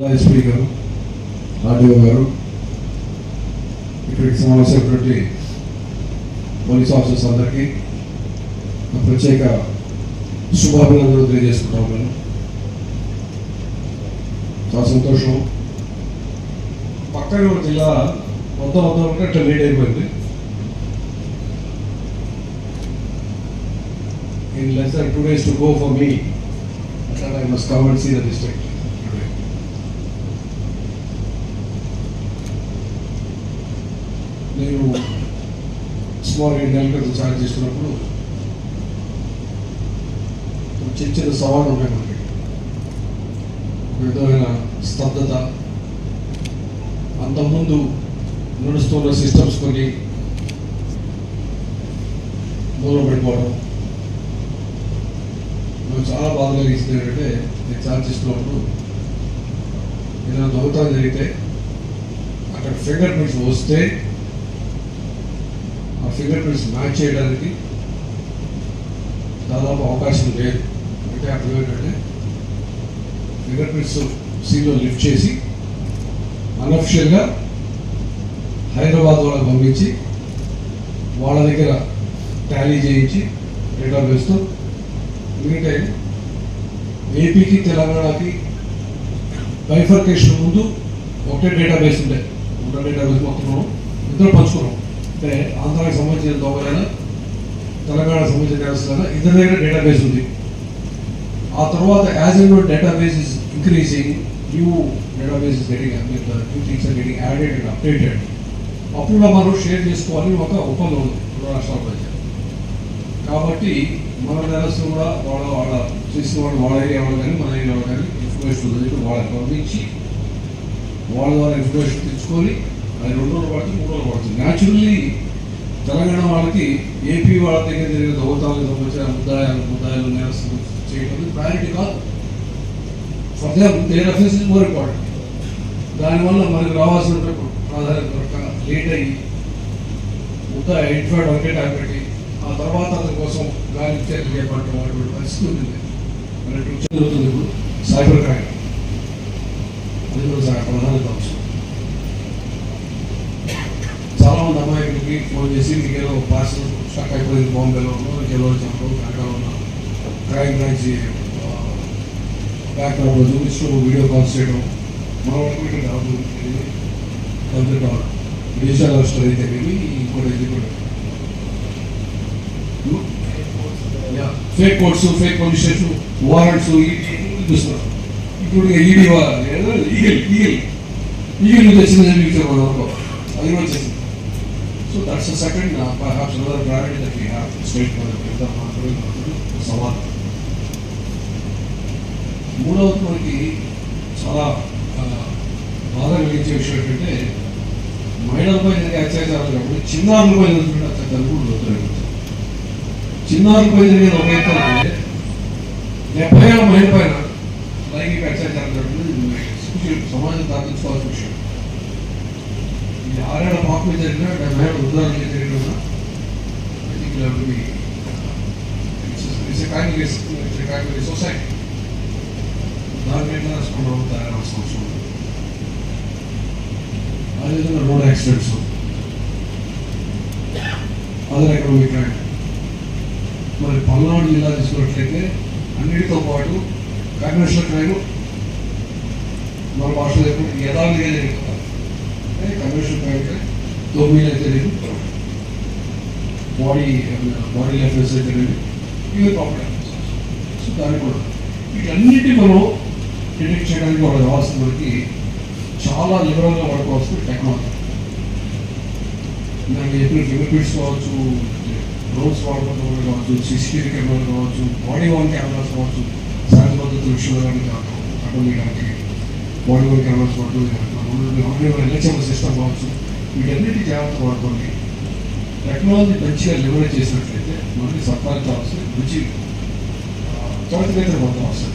SP గారు RDO గారు ఇక్కడికి సమావేశమైనటువంటి పోలీస్ ఆఫీసర్స్ అందరికీ ప్రత్యేక శుభాభినందనలు తెలియజేసుకుంటాం నేను చాలా సంతోషం. పక్కన ఉన్న జిల్లా మొత్తం మొత్తం ఉంటే ఇట్లా లీడ్ అయిపోయింది. In less than two days to go for me అట్లా I must come and see the district నేను సుమారు ఏడు నెలల క్రితం ఛార్జ్ చేస్తున్నప్పుడు చిన్న చిన్న సవాళ్ళు ఉన్నాయి మనకి. విధమైన స్తబ్దత. అంతకుముందు నడుస్తున్న సిస్టమ్స్ కొన్ని మూల పడిపోవడం నాకు చాలా బాధ కలిగించింది ఏంటంటే నేను ఛార్జ్ చేస్తున్నప్పుడు ఏదైనా దొంగతనం జరిగితే అక్కడ ఫింగర్ ప్రింట్స్ వస్తే ఆ ఫింగర్ ప్రింట్స్ మ్యాచ్ చేయడానికి దాదాపు అవకాశం లేదు. అంటే అర్థం ఏంటంటే ఫింగర్ ప్రింట్స్ సీలో లిఫ్ట్ చేసి అన్అఫిషియల్గా హైదరాబాద్ వాళ్ళకి పంపించి వాళ్ళ దగ్గర టాలీ చేయించి డేటాబేస్తో ఎందుకంటే ఏపీకి తెలంగాణకి బైఫర్కేషన్ ముందు ఒకటే డేటాబేస్ ఉండే. ఒకటే డేటాబేస్ మొత్తం ఇద్దరు పంచుకున్నాం. అంటే ఆంధ్రాకి సంబంధించిన దొంగలైనా తెలంగాణకు సంబంధించిన నేరస్తులైనా ఇద్దరి దగ్గర డేటాబేస్ ఉంది. ఆ తర్వాత as and database is increasing new database is getting new things are getting added and updated అప్పుడు మనం షేర్ చేసుకోవాలని ఒక ఒప్పందం ఉంది రాష్ట్రాల మధ్య కాబట్టి మన నేరస్తులు కూడా వాళ్ళ వాళ్ళ చేసిన వాళ్ళు వాళ్ళ ఏరియా వాళ్ళు కానీ మన ఏరియా వాళ్ళు కానీ ఇన్ఫర్మేషన్ ఉందని వాళ్ళకి పంపించి వాళ్ళ ద్వారా ఇన్ఫర్మేషన్ తెచ్చుకొని అది రెండు రోజులు పడుతుంది మూడు రోజులు పడుతుంది న్యాచురల్లీ తెలంగాణ వాళ్ళకి ఏపీ వాళ్ళ దగ్గర జరిగే దౌతాలకు సంబంధించిన ముద్దాయాలు ముద్దాయాలు నేరస్తులు చేయడం ప్రయారిటీ కాదు. For them their offence is more important దానివల్ల మనకు రావాల్సిన ప్రాధాన్యత దొరక లేట్ అయ్యి ముద్ద ఐడెంటిఫైడ్ ఒకే టైం ఆ తర్వాత అతని కోసం గాలి చర్యలు చేపట్టడం అటువంటి పరిస్థితి ఉంది. మరి ఇప్పుడు జరుగుతుంది ఇప్పుడు సైబర్ క్రైమ్ అది కూడా ప్రధాన అంశం. చాలా అమ్మాయికి ఫోన్ చేసి మీకు పార్సల్ స్టక్ అయిపోయింది బాంబేలో ఉన్నాం ఏదో చెప్పడం ఉన్నాం క్రైమ్ బ్రాంచ్ బ్యాక్ రావడం చూపించడం వీడియో కాల్స్ చేయడం. మన వాళ్ళకి ఇక్కడ కంప్లీట్ అవ్వడం డిజిటల్ అరెస్ట్ అయితే ఇంకోటి ఇది కూడా. Fake courts fake positions warrants చూస్తున్నారు ఇప్పుడు ఈడీ లీగల్ లీగల్ లీగల్ తెచ్చింది చూపించారు మన వరకు అది కూడా వచ్చింది so that's second perhaps another priority that we have state సవాల్ మూడవది మనకి చాలా బాధ కలిగించే విషయం ఏంటంటే మహిళలపై జరిగే అత్యాచారాలు కాబట్టి చిన్నారులపై జరుగుతున్న అత్యాచారాలు కూడా జరుగుతున్నాయి చిన్నారులపై జరిగే ఒక ఎత్తు అంటే డెబ్బై ఏళ్ళ మహిళ పైన లైంగిక అత్యాచారం జరుగుతుంది సమాజం దాటించుకోవాల్సిన విషయం. ఇది పాపం జరిగినా జరిగిన డెబ్బై ఏళ్ళ ఉదాహరణ జరిగిన it's a- it's a kind of, it's a kind of society. దాని మీద మనం తయారవలసిన అవసరం ఉంది. అదేవిధంగా road accidents. Other economic crime మరి పల్నాడు జిల్లా తీసుకున్నట్లయితే అన్నిటితో పాటు కమర్షియల్ క్రైమ్ మన భాషలో చెప్పిన యథావిధిగా జరుగుతుంది అంటే కమర్షియల్ క్రైమ్ తొమ్మిది అయితే బాడీ బాడీ లెఫ్ట్ అయితే లేదు ఇవి ప్రాపర్టీ సో దాన్ని కూడా వీటన్నిటి మనం డిటెక్ట్ చేయడానికి వాళ్ళ కావాల్సిన మనకి చాలా లిబరల్గా వాడుకోవాల్సిన టెక్నాలజీ దాన్ని చెప్పిన ఫింగర్ కావచ్చు డ్రోన్స్ వాడుకోవడం వల్ల కావచ్చు సీసీటీవీ కెమెరాలు కావచ్చు బాడీ వన్ కెమెరాస్ కావచ్చు సహజ పద్ధతి విషయంలో కానీ కంట్రోల్ చేయడానికి బాడీ వన్ కెమెరాస్ వాడుకోవడం ఎల్హెచ్ఎం సిస్టమ్ కావచ్చు వీటన్నిటి జాగ్రత్త వాడుకోండి టెక్నాలజీ మంచిగా లెవరేజ్ చేసినట్లయితే మనకి సంపాదించాల్సిన రుచి త్వరితగతిన పొందవచ్చు